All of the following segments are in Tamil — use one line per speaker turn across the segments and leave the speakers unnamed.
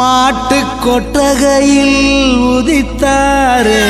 மாட்டு கொட்டகையில் உதித்தாரே.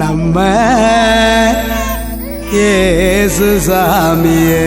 நம்ம ஏசு சாமியே.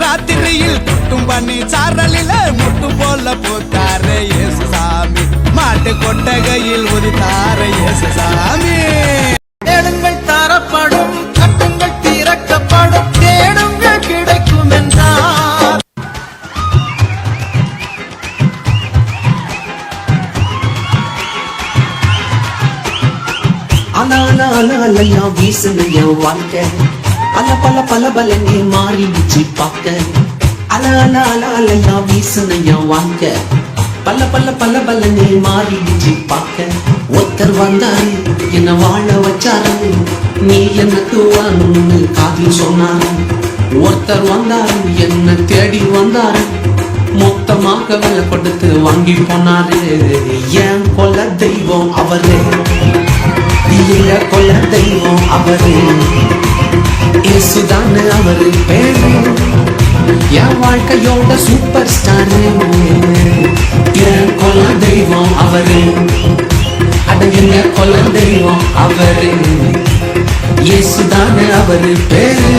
ராத்திரியில் குட்டும் பண்ணி சாரலில முட்டு போல போத்தாரு இயேசு சாமி மாட்டு கொட்டகையில் உதித்தாரு இயேசு சாமி
தேடுங்கள் தரப்படும் கட்டுங்கள் திறக்கப்படும் தேடுங்கள் கிடைக்கும் என்றார்
அலையா வீசுங்க என் வாழ்க்கை. அல பல பல பலனே மாறிடுச்சு பார்க்க அல அல அல அலையா வீசுனையா வாங்க பல்ல பல பல பல பலனே மாறிடுச்சு பார்க்க ஒருத்தர் வந்தாரு என்ன வாழ வச்சாரு. நீ எனக்கு வரணும்னு காதில் சொன்னாரு. ஒருத்தர் வந்தாரு என்ன தேடி வந்தாரு. மொத்தமாக விலை கொடுத்து வாங்கி போனாரு. ஏன் கொல்ல தெய்வம் அவரு. கொல்ல தெய்வம் அவரு. வாழ்க்கையோட சூப்பர் ஸ்டார் என் கொல்ல தெய்வம் அவரு. அட எங்க கொல்ல தெய்வம் அவரு. இயேசுதான அவரு பேரு.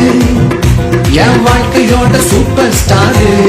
என் வாழ்க்கையோட சூப்பர் ஸ்டாரு